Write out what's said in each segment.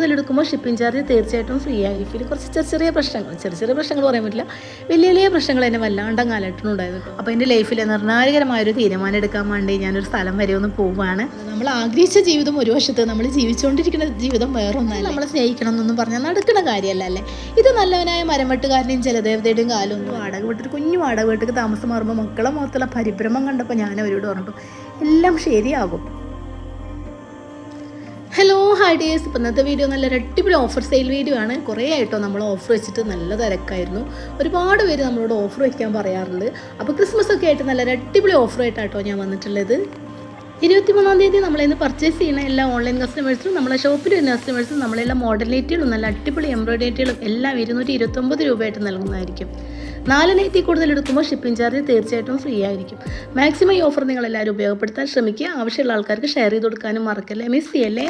കൂടുതൽ എടുക്കുമ്പോൾ shipping charge തീർച്ചയായിട്ടും ഫ്രീ ആയി ഗിഫ്റ്റിൽ കുറച്ച് ചെറിയ ചെറിയ പ്രശ്നങ്ങൾ ചെറിയ ചെറിയ പ്രശ്നങ്ങൾ പറയാൻ പറ്റില്ല. വലിയ വലിയ പ്രശ്നങ്ങൾ എന്നെ വല്ലാണ്ട് കാലഘട്ടമുണ്ടായിരുന്നു അപ്പോൾ എന്റെ ലൈഫിൽ നിർണായകരമായൊരു തീരുമാനം എടുക്കാൻ വേണ്ടി ഞാനൊരു സ്ഥലം വരെ ഒന്ന് പോവുകയാണ് നമ്മൾ ആഗ്രഹിച്ച ജീവിതം ഒരു വശത്ത് നമ്മൾ ജീവിച്ചുകൊണ്ടിരിക്കുന്ന ജീവിതം വേറൊന്നല്ല. നമ്മളെ സ്നേഹിക്കണം എന്നൊന്നും പറഞ്ഞാൽ നടക്കുന്ന കാര്യമല്ല അല്ലേ? ഇത് നല്ലവനായ മരംവെട്ടുകാരനെയും ജലദേവതയുടെയും കാലമൊന്നും വാടക വീട്ടിൽ കുഞ്ഞു വാടക വീട്ടിൽ താമസം മാറുമ്പോൾ മക്കളെ മുഖത്തുള്ള പരിഭ്രമം കണ്ടപ്പോൾ ഞാൻ അവരോട് പറഞ്ഞു എല്ലാം ശരിയാകും. Hi dears. ഇപ്പം ഇന്നത്തെ വീഡിയോ നല്ല അടിപൊളി ഓഫർ സെയിൽ വീഡിയോ ആണ്. കുറേ ആയിട്ടോ നമ്മൾ ഓഫർ വെച്ചിട്ട് നല്ല തിരക്കായിരുന്നു. ഒരുപാട് പേര് നമ്മളോട് ഓഫർ വയ്ക്കാൻ പറയാറുണ്ട്. അപ്പോൾ ക്രിസ്മസ് ഒക്കെ ആയിട്ട് നല്ല അടിപൊളി ഓഫർ ആയിട്ടാട്ടോ ഞാൻ വന്നിട്ടുള്ളത്. ഇരുപത്തിമൂന്നാം തീയതി നമ്മളിന്ന് പർച്ചേസ് ചെയ്യുന്ന എല്ലാ ഓൺലൈൻ കസ്റ്റമേഴ്സും നമ്മളെ ഷോപ്പിൽ വരുന്ന കസ്റ്റമേഴ്സും നമ്മളെല്ലാം മോഡൽ നെറ്റുകളും നല്ല അടിപൊളി എംബ്രോയിഡേറ്റുകളും എല്ലാം ഇരുന്നൂറ്റി ഇരുപത്തൊമ്പത് രൂപയായിട്ട് നൽകുന്നതായിരിക്കും. നാല് നെറ്റി കൂടുതൽ എടുക്കുമ്പോൾ ഷിപ്പിംഗ് ചാർജ് തീർച്ചയായിട്ടും ഫ്രീ ആയിരിക്കും. മാക്സിമം ഈ ഓഫർ നിങ്ങളെല്ലാവരും ഉപയോഗപ്പെടുത്താൻ ശ്രമിക്കുക. ആവശ്യമുള്ള ആൾക്കാർക്ക് ഷെയർ ചെയ്ത് കൊടുക്കാനും മറക്കല്ലേ. മിസ് ചെയ്യല്ലേ?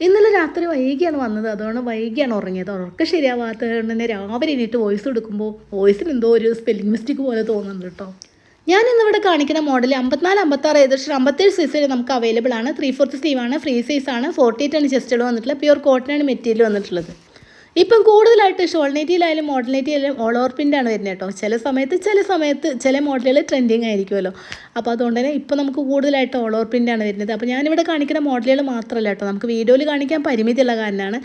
ഇന്നലെ രാത്രി വൈകിയാണ് വന്നത്. അതുകൊണ്ട് വൈകിയാണ് ഉറങ്ങിയത്. ഉറക്കം ശരിയാവാത്തത് കൊണ്ട് തന്നെ രാവിലെ എണീറ്റ് വോയിസ് എടുക്കുമ്പോൾ വോയിസിൽ എന്തോ ഒരു സ്പെല്ലിംഗ് മിസ്റ്റേക്ക് പോലെ തോന്നുന്നുണ്ട് കേട്ടോ ഞാൻ ഇന്നിവിടെ കാണിക്കുന്ന മോഡൽ അമ്പത്തിനാല് അമ്പത്താറ് ഏകദേശം അമ്പത്തേഴ് സൈസ് വരെ നമുക്ക് അവൈലബിൾ ആണ്. ത്രീ ഫോർത്ത് സ്ലീവ് ആണ് ഫ്രീ സൈസ് ആണ്. ഫോർട്ടി എയ്റ്റ് ആണ് ചെസ്റ്റുകൾ വന്നിട്ടുള്ളത്. കോട്ടൺ ആണ് മെറ്റീരിയൽ വന്നിട്ടുള്ളത്. ഇപ്പം കൂടുതലായിട്ട് ഷോൾനേറ്റിയിലായാലും മോഡലേറ്റിയിലായാലും ഓൾ ഓവർ ആണ് വരുന്നത് കേട്ടോ. ചില സമയത്ത് ചില സമയത്ത് ചില മോഡലുകൾ ട്രെൻഡിങ് ആയിരിക്കുമല്ലോ. അപ്പോൾ അതുകൊണ്ട് തന്നെ ഇപ്പം നമുക്ക് കൂടുതലായിട്ട് ഓൾ ഓവർ ആണ് വരുന്നത്. അപ്പോൾ ഞാനിവിടെ കാണിക്കുന്ന മോഡലുകൾ മാത്രമല്ല കേട്ടോ. നമുക്ക് വീഡിയോയിൽ കാണിക്കാൻ പരിമിതിയുള്ള കാരണമാണ്.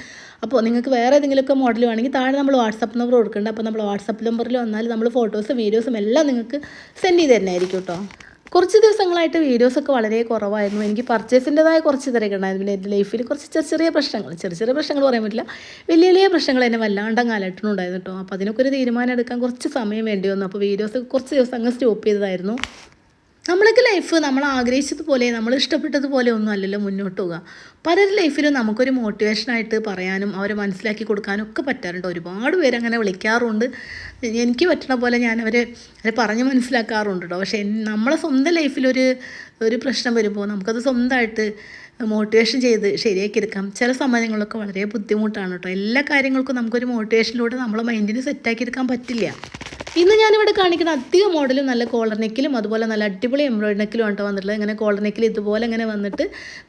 അപ്പോൾ നിങ്ങൾക്ക് വേറെ ഏതെങ്കിലുമൊക്കെ മോഡൽ വേണമെങ്കിൽ താഴെ നമ്മൾ വാട്സപ്പ് നമ്പർ കൊടുക്കുന്നുണ്ട്. അപ്പോൾ നമ്മൾ വാട്സപ്പ് നമ്പറിൽ വന്നാൽ നമ്മൾ ഫോട്ടോസ് വീഡിയോസും എല്ലാം നിങ്ങൾക്ക് സെൻഡ് ചെയ്ത് തരുന്നതായിരിക്കും കേട്ടോ. കുറച്ച് ദിവസങ്ങളായിട്ട് വീഡിയോസൊക്കെ വളരെ കുറവായിരുന്നു. എനിക്ക് പർച്ചേസിന്റെതായ കുറച്ച് തിരക്കുണ്ടായിരുന്നു പിന്നെ എന്റെ ലൈഫിൽ കുറച്ച് ചെറിയ ചെറിയ പ്രശ്നങ്ങൾ ചെറിയ ചെറിയ പ്രശ്നങ്ങൾ പറയാൻ പറ്റില്ല. വലിയ വലിയ പ്രശ്നങ്ങൾ എന്നെ വല്ലാണ്ട് കാലട്ടുണ്ടായിരുന്നു കേട്ടോ. അപ്പോൾ അതിനൊക്കെ ഒരു തീരുമാനം എടുക്കാൻ കുറച്ച് സമയം വേണ്ടി വന്നു. അപ്പോൾ വീഡിയോസ് കുറച്ച് ദിവസം അങ്ങ് സ്റ്റോപ്പ് ചെയ്തതായിരുന്നു. നമ്മളൊക്കെ ലൈഫ് നമ്മൾ ആഗ്രഹിച്ചതുപോലെ നമ്മൾ ഇഷ്ടപ്പെട്ടതുപോലെ ഒന്നും അല്ലല്ലോ മുന്നോട്ട് പോകുക പലരുടെ ലൈഫിലും നമുക്കൊരു മോട്ടിവേഷനായിട്ട് പറയാനും അവരെ മനസ്സിലാക്കി കൊടുക്കാനും ഒക്കെ പറ്റാറുണ്ട്. ഒരുപാട് പേര് അങ്ങനെ വിളിക്കാറുണ്ട്. എനിക്ക് പറ്റണ പോലെ ഞാൻ അവരെ അവരെ പറഞ്ഞ് മനസ്സിലാക്കാറുണ്ട് കേട്ടോ പക്ഷേ നമ്മളെ സ്വന്തം ലൈഫിലൊരു ഒരു പ്രശ്നം വരുമ്പോൾ നമുക്കത് സ്വന്തമായിട്ട് മോട്ടിവേഷൻ ചെയ്ത് ശരിയാക്കി എടുക്കാം. ചില സമയങ്ങളിലൊക്കെ വളരെ ബുദ്ധിമുട്ടാണ് കേട്ടോ എല്ലാ കാര്യങ്ങൾക്കും നമുക്കൊരു മോട്ടിവേഷനിലൂടെ നമ്മളെ മൈൻഡിന് സെറ്റാക്കി എടുക്കാൻ പറ്റില്ല. ഇന്ന് ഞാനിവിടെ കാണിക്കുന്ന അധിക മോഡലും നല്ല കോളർ നെക്കിലും അതുപോലെ നല്ല അടിപൊളി എംബ്രോയിഡറി നെക്കിലും ആണ് വന്നിട്ടുള്ളത്. ഇങ്ങനെ കോളർ നെക്കിൽ ഇതുപോലെ ഇങ്ങനെ വന്നിട്ട്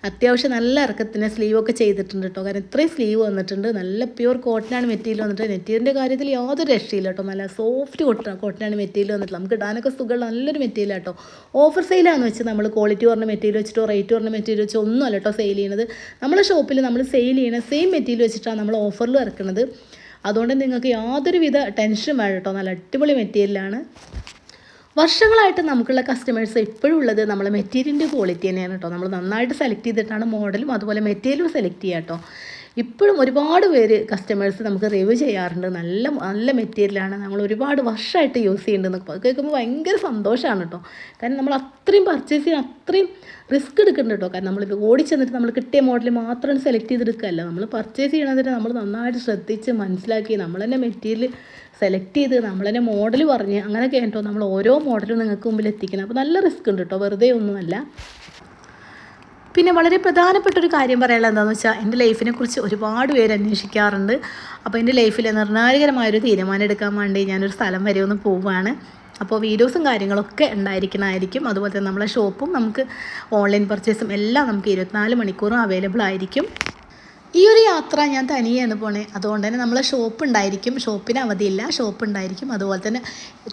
അത്യാവശ്യം നല്ല ഇറക്കത്തിന് സ്ലീവൊക്കെ ചെയ്തിട്ടുണ്ട് കേട്ടോ കാരണം ഇത്രയും സ്ലീവ് വന്നിട്ടുണ്ട്. നല്ല പ്യൂർ കോട്ടനാണ് മെറ്റീരിയൽ വന്നിട്ട്. മെറ്റീരിയലിന്റെ കാര്യത്തിൽ യാതൊരു രക്ഷയില്ല കേട്ടോ നല്ല സോഫ്റ്റ് കോട്ട കോട്ടനാണ് മെറ്റീരിയൽ വന്നിട്ടുള്ളത്. നമുക്ക് ഇടാനൊക്കെ സുഖമുള്ള നല്ലൊരു മെറ്റീരിയൽ കേട്ടോ ഓഫർ സെയിലാണെന്ന് വെച്ചാൽ നമ്മൾ ക്വാളിറ്റി പറഞ്ഞ മെറ്റീരിയൽ വെച്ചിട്ടോ റേറ്റ് പറഞ്ഞ മെറ്റീരിയൽ വെച്ചോ ഒന്നും അല്ല കേട്ടോ സെയിൽ ചെയ്യുന്നത് നമ്മുടെ ഷോപ്പിൽ നമ്മൾ സെയിൽ ചെയ്യുന്ന സെയിം മെറ്റീരിയൽ വെച്ചിട്ടാണ് നമ്മൾ ഓഫറിൽ ഇറക്കുന്നത് അതുകൊണ്ട് നിങ്ങൾക്ക് യാതൊരുവിധ ടെൻഷനും വേണ്ട കേട്ടോ. നല്ല അടിപൊളി മെറ്റീരിയലാണ് വർഷങ്ങളായിട്ട് നമുക്കുള്ള കസ്റ്റമേഴ്സ് ഇപ്പോഴും ഉള്ളത് നമ്മൾ മെറ്റീരിയലിന്റെ ക്വാളിറ്റി തന്നെയാണ് കേട്ടോ. നമ്മൾ നന്നായിട്ട് സെലക്ട് ചെയ്തിട്ടാണ് മോഡലും അതുപോലെ മെറ്റീരിയലും സെലക്ട് ചെയ്യുക കേട്ടോ. ഇപ്പോഴും ഒരുപാട് പേര് കസ്റ്റമേഴ്സ് നമുക്ക് റിവ്യൂ ചെയ്യാറുണ്ട്. നല്ല നല്ല മെറ്റീരിയലാണ് നമ്മൾ ഒരുപാട് വർഷമായിട്ട് യൂസ് ചെയ്യുന്നുണ്ടെന്ന് കേൾക്കുമ്പോൾ ഭയങ്കര സന്തോഷമാണ് കേട്ടോ കാരണം നമ്മൾ അത്രയും പർച്ചേസ് ചെയ്യാൻ അത്രയും റിസ്ക് എടുക്കുന്നുണ്ട് കേട്ടോ കാരണം നമ്മൾ ഓടി ചെന്നിട്ട് നമ്മൾ കിട്ടിയ മോഡൽ മാത്രം സെലക്ട് ചെയ്തെടുക്കുകയല്ല. നമ്മൾ പർച്ചേസ് ചെയ്യണതിന് നമ്മൾ നന്നായിട്ട് ശ്രദ്ധിച്ച് മനസ്സിലാക്കി നമ്മൾ തന്നെ മെറ്റീരിയൽ സെലക്ട് ചെയ്ത് നമ്മൾ തന്നെ മോഡൽ പറഞ്ഞ് അങ്ങനെയൊക്കെ കേട്ടോ നമ്മൾ ഓരോ മോഡലും നിങ്ങൾക്ക് മുമ്പിൽ എത്തിക്കണം അപ്പോൾ നല്ല റിസ്ക് ഉണ്ട് കേട്ടോ വെറുതെ ഒന്നുമല്ല. പിന്നെ വളരെ പ്രധാനപ്പെട്ട ഒരു കാര്യം പറയാനുള്ളത് എന്താണെന്ന് വെച്ചാൽ എന്റെ ലൈഫിനെ കുറിച്ച് ഒരുപാട് പേര് അന്വേഷിക്കാറുണ്ട്. അപ്പോൾ എന്റെ ലൈഫിൽ നിർണായകരമായൊരു തീരുമാനം എടുക്കാൻ വേണ്ടി ഞാനൊരു സ്ഥലം വരെ ഒന്ന് പോവുകയാണ്. അപ്പോൾ വീഡിയോസും കാര്യങ്ങളൊക്കെ ഉണ്ടായിരിക്കണമായിരിക്കും അതുപോലെ തന്നെ നമ്മളെ ഷോപ്പും നമുക്ക് ഓൺലൈൻ പർച്ചേസും എല്ലാം നമുക്ക് ഇരുപത്തിനാല് മണിക്കൂറും അവൈലബിൾ ആയിരിക്കും. ഈ ഒരു യാത്ര ഞാൻ തനിയാണ് പോണേ. അതുകൊണ്ട് തന്നെ നമ്മളെ ഷോപ്പ് ഉണ്ടായിരിക്കും. ഷോപ്പിന് അവധിയില്ല. ഷോപ്പ് ഉണ്ടായിരിക്കും. അതുപോലെ തന്നെ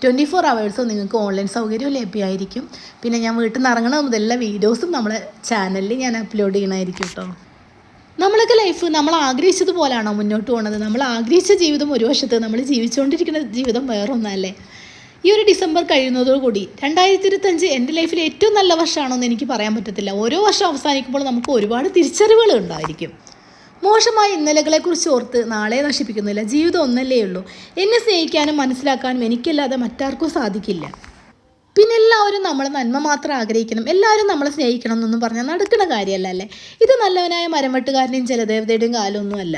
ട്വന്റി ഫോർ അവേഴ്സും നിങ്ങൾക്ക് ഓൺലൈൻ സൗകര്യവും ലഭ്യമായിരിക്കും. പിന്നെ ഞാൻ വീട്ടിൽ നിന്ന് ഇറങ്ങണ മുതലുള്ള വീഡിയോസും നമ്മളെ ചാനലിൽ ഞാൻ അപ്ലോഡ് ചെയ്യണമായിരിക്കും കേട്ടോ നമ്മളൊക്കെ ലൈഫ് നമ്മൾ ആഗ്രഹിച്ചതുപോലാണോ മുന്നോട്ട് പോകുന്നത് നമ്മൾ ആഗ്രഹിച്ച ജീവിതം ഒരു വശത്ത് നമ്മൾ ജീവിച്ചുകൊണ്ടിരിക്കുന്ന ജീവിതം വേറൊന്നല്ലേ? ഈ ഒരു ഡിസംബർ കഴിയുന്നതോടുകൂടി രണ്ടായിരത്തി ഇരുപത്തഞ്ച് എന്റെ ലൈഫിൽ ഏറ്റവും നല്ല വർഷമാണോ എന്ന് എനിക്ക് പറയാൻ പറ്റത്തില്ല. ഓരോ വർഷം അവസാനിക്കുമ്പോൾ നമുക്ക് ഒരുപാട് തിരിച്ചറിവുകൾ ഉണ്ടായിരിക്കും. മോശമായ ഇന്നലകളെക്കുറിച്ച് ഓർത്ത് നാളെ നശിപ്പിക്കുന്നില്ല. ജീവിതം ഒന്നല്ലേ ഉള്ളൂ. എന്നെ സ്നേഹിക്കാനും മനസ്സിലാക്കാനും എനിക്കല്ലാതെ മറ്റാർക്കും സാധിക്കില്ല. പിന്നെ എല്ലാവരും നമ്മളെ നന്മ മാത്രം ആഗ്രഹിക്കണം. എല്ലാവരും നമ്മളെ സ്നേഹിക്കണം എന്നൊന്നും പറഞ്ഞാൽ നടക്കുന്ന കാര്യമല്ല അല്ലേ? ഇത് നല്ലവനായ മരംവെട്ടുകാരന്റെയും ജലദേവതയുടെയും കാലമൊന്നുമല്ല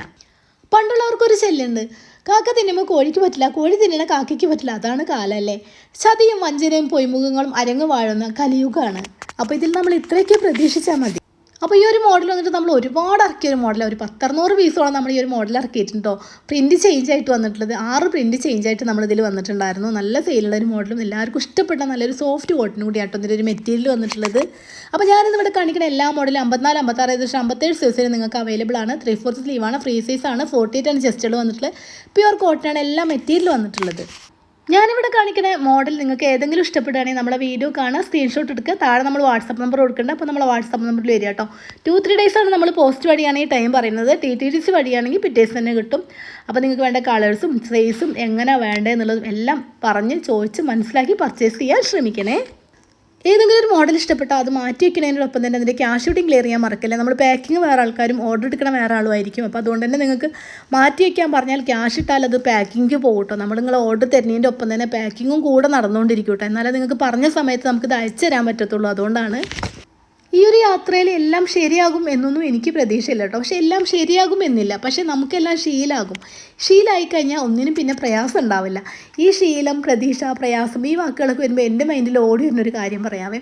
പണ്ടുള്ളവർക്കൊരു ചെല്ലുണ്ട് കാക്ക തിന്നുമ്പോൾ കോഴിക്ക് പറ്റില്ല കോഴി തിന്നണ കാക്കയ്ക്ക് പറ്റില്ല. അതാണ് കാലല്ലേ ചതിയും വഞ്ചനയും പൊയ്മുഖങ്ങളും അരങ്ങ് വാഴുന്ന കലിയുഗമാണ്. അപ്പോൾ ഇതിൽ നമ്മൾ ഇത്രയൊക്കെ പ്രതീക്ഷിച്ചാൽ മതി. അപ്പോൾ ഈ ഒരു മോഡൽ വന്നിട്ട് നമ്മൾ ഒരുപാട് ഇറക്കിയ ഒരു മോഡലാണ് ഒരു പത്തറുന്നൂറ് പീസോളം നമ്മൾ ഈ ഒരു മോഡൽ ഇറക്കിയിട്ടുണ്ടോ? പ്രിന്റ് ചേഞ്ച് ആയിട്ട് വന്നിട്ടുള്ളത്. ആറ് പ്രിന്റ് ചേഞ്ച് ആയിട്ട് നമ്മൾ ഇതിൽ വന്നിട്ടുണ്ടായിരുന്നു. നല്ല സെയിലുള്ള ഒരു മോഡലും എല്ലാവർക്കും ഇഷ്ടപ്പെട്ട നല്ലൊരു സോഫ്റ്റ് കോട്ടിനും കൂടി ആട്ടോ ഒരു മെറ്റീരിയൽ വന്നിട്ടുള്ളത്. അപ്പോൾ ഞാനിന്ന് ഇവിടെ കാണിക്കുന്ന എല്ലാ മോഡലും അമ്പത്തിനാല് അമ്പത്താറ് ഏകദേശം അമ്പത്തേഴ് സൈസിൽ നിങ്ങൾക്ക് അവൈലബിൾ ആണ്. ത്രീ ഫോർത്ത് സ്ലീവാണ് ഫ്രീ സൈസാണ് ഫോർട്ടി ആണ്. ചെസ്റ്റുകൾ വന്നിട്ടുള്ളത്. പ്യുവർ കോട്ടനാണ് എല്ലാ മെറ്റീരിയലും വന്നിട്ടുള്ളത്. ഞാനിവിടെ കാണിക്കുന്ന മോഡൽ നിങ്ങൾക്ക് ഏതെങ്കിലും ഇഷ്ടപ്പെടുകയാണെങ്കിൽ നമ്മളെ വീഡിയോ കാണുക സ്ക്രീൻഷോട്ട് എടുക്കുക. താഴെ നമ്മൾ വാട്സപ്പ് നമ്പർ കൊടുക്കേണ്ട അപ്പോൾ നമ്മൾ വാട്സപ്പ് നമ്പറിൽ വരിക കേട്ടോ. ടു ത്രീ ഡേയ്സ് ആണ് നമ്മൾ പോസ്റ്റ് വഴിയാണെങ്കിൽ ടൈം പറയുന്നത്. ടി ടി ഡി സി വഴിയാണെങ്കിൽ പിറ്റേസ് തന്നെ കിട്ടും. അപ്പോൾ നിങ്ങൾക്ക് വേണ്ട കളേഴ്സും സൈസും എങ്ങനെ വേണ്ടതെന്നുള്ളതും എല്ലാം പറഞ്ഞ് ചോദിച്ച് മനസ്സിലാക്കി പർച്ചേസ് ചെയ്യാൻ ശ്രമിക്കണേ. ഏതെങ്കിലും ഒരു മോഡൽ ഇഷ്ടപ്പെട്ടാൽ അത് മാറ്റി വയ്ക്കുന്നതിനോടൊപ്പം തന്നെ അതിന്റെ ക്യാഷ് ഷൂട്ടിംഗ് ക്ലിയർ ചെയ്യാൻ മറക്കില്ല? നമ്മൾ പാക്കിങ് വേറെ ആൾക്കാരും ഓർഡർ എടുക്കണ വേറെ ആളും ആയിരിക്കും അപ്പോൾ അതുകൊണ്ട് തന്നെ നിങ്ങൾക്ക് മാറ്റി വയ്ക്കാൻ പറഞ്ഞാൽ ക്യാഷ് ഇട്ടാൽ അത് പാക്കിങ് പോകട്ടോ. കേട്ടോ നമ്മൾ നിങ്ങൾ ഓർഡർ തരുന്നതിന്റെ ഒപ്പം തന്നെ പാക്കിങ്ങും കൂടെ നടന്നുകൊണ്ടിരിക്കും കേട്ടോ. എന്നാലേ നിങ്ങൾക്ക് പറഞ്ഞ സമയത്ത് നമുക്കിത് അയച്ചു തരാൻ പറ്റത്തുള്ളൂ. അതുകൊണ്ടാണ് ഈ ഒരു യാത്രയിൽ എല്ലാം ശരിയാകും എന്നൊന്നും എനിക്ക് പ്രതീക്ഷയില്ല കേട്ടോ. പക്ഷെ എല്ലാം ശരിയാകും എന്നില്ല. പക്ഷെ നമുക്കെല്ലാം ശീലാകും. ശീലമായി കഴിഞ്ഞാൽ ഒന്നിനും പിന്നെ പ്രയാസം ഉണ്ടാവില്ല. ഈ ശീലം പ്രതീക്ഷ പ്രയാസം ഈ വാക്കുകളൊക്കെ വരുമ്പോൾ എന്റെ മൈൻഡിൽ ഓടി വരുന്നൊരു കാര്യം പറയാമേ.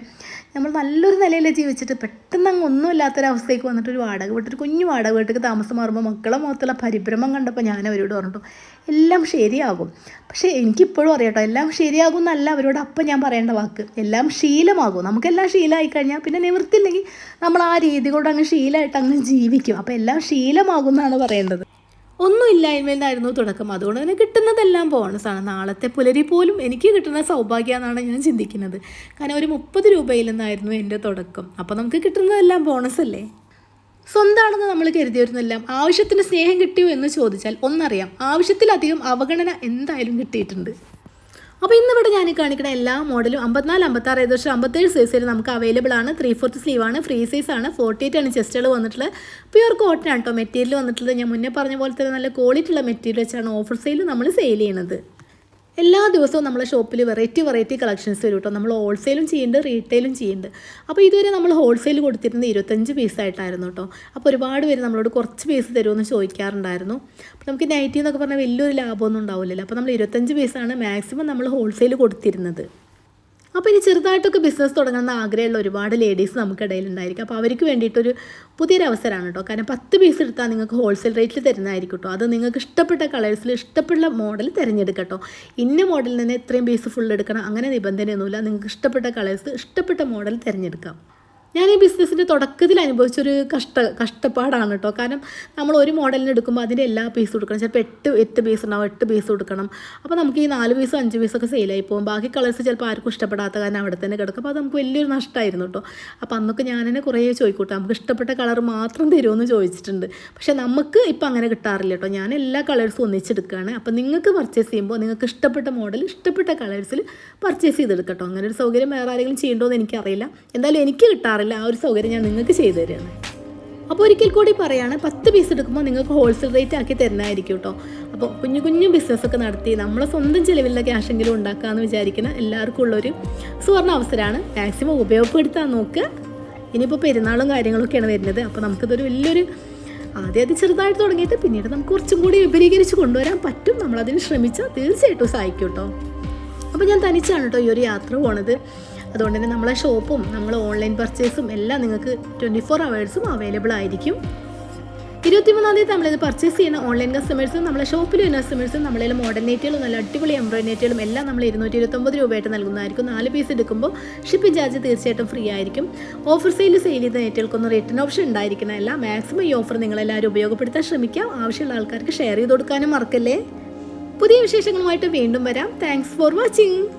നമ്മൾ നല്ലൊരു നിലയിൽ ജീവിച്ചിട്ട് പെട്ടെന്ന് അങ്ങ് ഒന്നുമില്ലാത്തൊരവസ്ഥയ്ക്ക് വന്നിട്ട് ഒരു വാടക വീട്ടൊരു കുഞ്ഞു വാടക വീട്ടിലേക്ക് താമസം മാറുമ്പോൾ മക്കളെ മുഖത്തുള്ള പരിഭ്രമം കണ്ടപ്പോൾ ഞാൻ അവരോട് പറഞ്ഞിട്ടു എല്ലാം ശരിയാകും. പക്ഷേ എനിക്കിപ്പോഴും അറിയാട്ടോ എല്ലാം ശരിയാകും എന്നല്ല അവരോട് അപ്പം ഞാൻ പറയേണ്ട വാക്ക്. എല്ലാം ശീലമാകും. നമുക്കെല്ലാം ശീലമായി കഴിഞ്ഞാൽ പിന്നെ നിവൃത്തില്ലെങ്കിൽ നമ്മൾ ആ രീതി കൊണ്ട് അങ്ങ് ശീലമായിട്ട് അങ്ങ് ജീവിക്കും. അപ്പോൾ എല്ലാം ശീലമാകും എന്നാണ് പറയേണ്ടത്. ഒന്നുമില്ലായ്മയിലായിരുന്നു തുടക്കം. അതുകൊണ്ട് തന്നെ കിട്ടുന്നതെല്ലാം ബോണസാണ്. നാളത്തെ പുലരി പോലും എനിക്ക് കിട്ടുന്ന സൗഭാഗ്യമെന്നാണ് ഞാൻ ചിന്തിക്കുന്നത്. കാരണം ഒരു മുപ്പത് രൂപയിൽ നിന്നായിരുന്നു എന്റെ തുടക്കം. അപ്പോൾ നമുക്ക് കിട്ടുന്നതെല്ലാം ബോണസ് അല്ലേ സ്വന്തമാണെന്ന് നമ്മൾ കരുതി വരുന്നെല്ലാം ആവശ്യത്തിന് സ്നേഹം കിട്ടിയോ എന്ന് ചോദിച്ചാൽ ഒന്നറിയാം. ആവശ്യത്തിലധികം അവഗണന എന്തായാലും കിട്ടിയിട്ടുണ്ട്. അപ്പോൾ ഇന്നിവിടെ ഞാൻ കാണിക്കുന്ന എല്ലാ മോഡലും അമ്പത്തിനാല് അമ്പത്താറ് ഏകദേശം അമ്പത്തേഴ് സൈസ് വരെ നമുക്ക് അവൈലബിൾ ആണ്. ത്രീ ഫോർത്ത് ആണ് ഫ്രീ സൈസ് ആണ്. ഫോർട്ടി എയ്റ്റ് ആണ് ചെസ്റ്റുകൾ വന്നിട്ടുള്ളത്. പ്യുവർ കോട്ടൺ ആണ് കേട്ടോ മെറ്റീരിയൽ വന്നിട്ടുള്ളത്. ഞാൻ മുന്നേ പറഞ്ഞ പോലെ തന്നെ നല്ല ക്വാളിറ്റി ഉള്ള മെറ്റീരിയൽ വെച്ചാണ് ഓഫർ സെയിൽ നമ്മൾ സെയിൽ ചെയ്യുന്നത് എല്ലാ ദിവസവും നമ്മളെ ഷോപ്പിൽ വെറൈറ്റി വെറൈറ്റി കളക്ഷൻസ് വരും കേട്ടോ നമ്മൾ ഹോൾസെയിലും ചെയ്യുന്നുണ്ട് റീറ്റെയിലും ചെയ്യുന്നുണ്ട് അപ്പോൾ ഇതുവരെ നമ്മൾ ഹോൾസെയിൽ കൊടുത്തിരുന്നത് ഇരുപത്തഞ്ച് പീസായിട്ടായിരുന്നു കേട്ടോ അപ്പോൾ ഒരുപാട് പേര് നമ്മളോട് കുറച്ച് പീസ് തരുമെന്ന് ചോദിക്കാറുണ്ടായിരുന്നു. അപ്പോൾ നമുക്ക് നൈറ്റി എന്നൊക്കെ പറഞ്ഞാൽ വലിയൊരു ലാഭമൊന്നും ഉണ്ടാവില്ലല്ലോ. അപ്പോൾ നമ്മൾ ഇരുപത്തഞ്ച് പീസാണ് മാക്സിമം നമ്മൾ ഹോൾസെയിൽ കൊടുത്തിരുന്നത്. അപ്പോൾ ഇനി ചെറുതായിട്ടൊക്കെ ബിസിനസ് തുടങ്ങണമെന്ന് ആഗ്രഹമുള്ള ഒരുപാട് ലേഡീസ് നമുക്കിടയിൽ ഉണ്ടായിരിക്കും അപ്പോൾ അവർക്ക് വേണ്ടിയിട്ടൊരു പുതിയൊരു അവസരമാണ് കേട്ടോ കാരണം പത്ത് പീസ് എടുത്താൽ നിങ്ങൾക്ക് ഹോൾസെയിൽ റേറ്റിൽ തരുന്നതായിരിക്കും കേട്ടോ അത് നിങ്ങൾക്ക് ഇഷ്ടപ്പെട്ട കളേഴ്സിൽ ഇഷ്ടപ്പെട്ട മോഡൽ തിരഞ്ഞെടുക്കട്ടോ ഇന്ന മോഡലിൽ നിന്ന് ഇത്രയും പീസ് ഫുൾ എടുക്കണം അങ്ങനെ നിബന്ധനയൊന്നുമില്ല. നിങ്ങൾക്ക് ഇഷ്ടപ്പെട്ട കളേഴ്സ് ഇഷ്ടപ്പെട്ട മോഡൽ തിരഞ്ഞെടുക്കാം. ഞാൻ ഈ ബിസിനസ്സിന്റെ തുടക്കത്തിൽ അനുഭവിച്ചൊരു കഷ്ട കഷ്ടപ്പാടാണ് കേട്ടോ കാരണം നമ്മൾ ഒരു മോഡലിന് എടുക്കുമ്പോൾ അതിന്റെ എല്ലാ പീസ് കൊടുക്കണം. ചിലപ്പോൾ എട്ട് എട്ട് പീസ് ഉണ്ടാവും എട്ട് പീസ് കൊടുക്കണം. അപ്പോൾ നമുക്ക് ഈ നാല് പീസും അഞ്ച് പീസൊക്കെ സെയിലായി പോകും. ബാക്കി കളേഴ്സ് ചിലപ്പോൾ ആർക്കും ഇഷ്ടപ്പെടാത്ത കാരണം അവിടെ തന്നെ കിടക്കും. അപ്പോൾ അത് നമുക്ക് വലിയൊരു നഷ്ടമായിരുന്നു കേട്ടോ അപ്പോൾ അന്നൊക്കെ ഞാൻ തന്നെ കുറേ ചോദിക്കൂട്ടോ. നമുക്ക് ഇഷ്ടപ്പെട്ട കളർ മാത്രം തരുമെന്ന് ചോദിച്ചിട്ടുണ്ട്. പക്ഷേ നമുക്ക് ഇപ്പോൾ അങ്ങനെ കിട്ടാറില്ല കേട്ടോ ഞാൻ എല്ലാ കളേഴ്സും ഒന്നിച്ചെടുക്കുകയാണ് അപ്പോൾ നിങ്ങൾക്ക് പർച്ചേസ് ചെയ്യുമ്പോൾ നിങ്ങൾക്ക് ഇഷ്ടപ്പെട്ട മോഡൽ ഇഷ്ടപ്പെട്ട കളേഴ്സിൽ പർച്ചേസ് ചെയ്തെടുക്കട്ടോ അങ്ങനെ ഒരു സൗകര്യം വേറെ ആരെങ്കിലും ചെയ്യണ്ടോ എന്ന് എനിക്കറിയില്ല. എന്തായാലും എനിക്ക് കിട്ടാറില്ല. ആ ഒരു സൗകര്യം ഞാൻ നിങ്ങൾക്ക് ചെയ്തു തരുകയാണ് അപ്പോൾ ഒരിക്കൽ കൂടി പറയുകയാണ് പത്ത് പീസ് എടുക്കുമ്പോൾ നിങ്ങൾക്ക് ഹോൾസെയിൽ റേറ്റ് ആക്കി തരുന്നതായിരിക്കും കേട്ടോ അപ്പോൾ കുഞ്ഞു കുഞ്ഞു ബിസിനസ്സൊക്കെ നടത്തി നമ്മളെ സ്വന്തം ചിലവിലുള്ള ക്യാഷെങ്കിലും ഉണ്ടാക്കാമെന്ന് വിചാരിക്കുന്ന എല്ലാവർക്കും ഉള്ളൊരു സുവർണ അവസരമാണ്. മാക്സിമം ഉപയോഗപ്പെടുത്താൻ നോക്കുക ഇനിയിപ്പോൾ പെരുന്നാളും കാര്യങ്ങളൊക്കെയാണ് വരുന്നത്. അപ്പോൾ നമുക്കിതൊരു വലിയൊരു ആദ്യം അത് ചെറുതായിട്ട് തുടങ്ങിയിട്ട് പിന്നീട് നമുക്ക് കുറച്ചും കൂടി വിപുലീകരിച്ച് കൊണ്ടുവരാൻ പറ്റും. നമ്മളതിന് ശ്രമിച്ചാൽ തീർച്ചയായിട്ടും സഹായിക്കും കേട്ടോ അപ്പോൾ ഞാൻ തനിച്ചാണ് കേട്ടോ ഈ ഒരു യാത്ര പോണത്. അതുകൊണ്ട് തന്നെ നമ്മളെ ഷോപ്പും നമ്മൾ ഓൺലൈൻ പർച്ചേസും എല്ലാം നിങ്ങൾക്ക് ട്വന്റി ഫോർ അവേഴ്സും അവൈലബിൾ ആയിരിക്കും. ഇരുപത്തിമൂന്നാം തീയതി നമ്മളിത് പർച്ചേസ് ചെയ്യുന്ന ഓൺലൈൻ കസ്റ്റമേഴ്സും നമ്മളെ ഷോപ്പിൽ വരുന്ന കസ്റ്റമേഴ്സും നമ്മളെ മോഡേൺ നല്ല അടിപൊളി എംബ്രോയിഡ് എല്ലാം നമ്മൾ ഇരുന്നൂറ്റി ഇരുപത്തൊമ്പത് രൂപയായിട്ട് നൽകുന്നതായിരിക്കും. നാല് പീസ് എടുക്കുമ്പോൾ ഷിപ്പിംഗ് ചാർജ് തീർച്ചയായിട്ടും ഫ്രീ ആയിരിക്കും. ഓഫർ സെയിൽ സെയിൽ ചെയ്ത നെറ്റുകൾക്കൊന്നും റിട്ടേൺ ഓപ്ഷൻ ഉണ്ടായിരിക്കണമല്ല മാക്സിമം ഈ ഓഫർ നിങ്ങളെല്ലാവരും ഉപയോഗപ്പെടുത്താൻ ശ്രമിക്കാം. ആവശ്യമുള്ള ആൾക്കാർക്ക് ഷെയർ ചെയ്ത് കൊടുക്കാനും മറക്കല്ലേ? പുതിയ വിശേഷങ്ങളുമായിട്ട് വീണ്ടും വരാം. Thanks for watching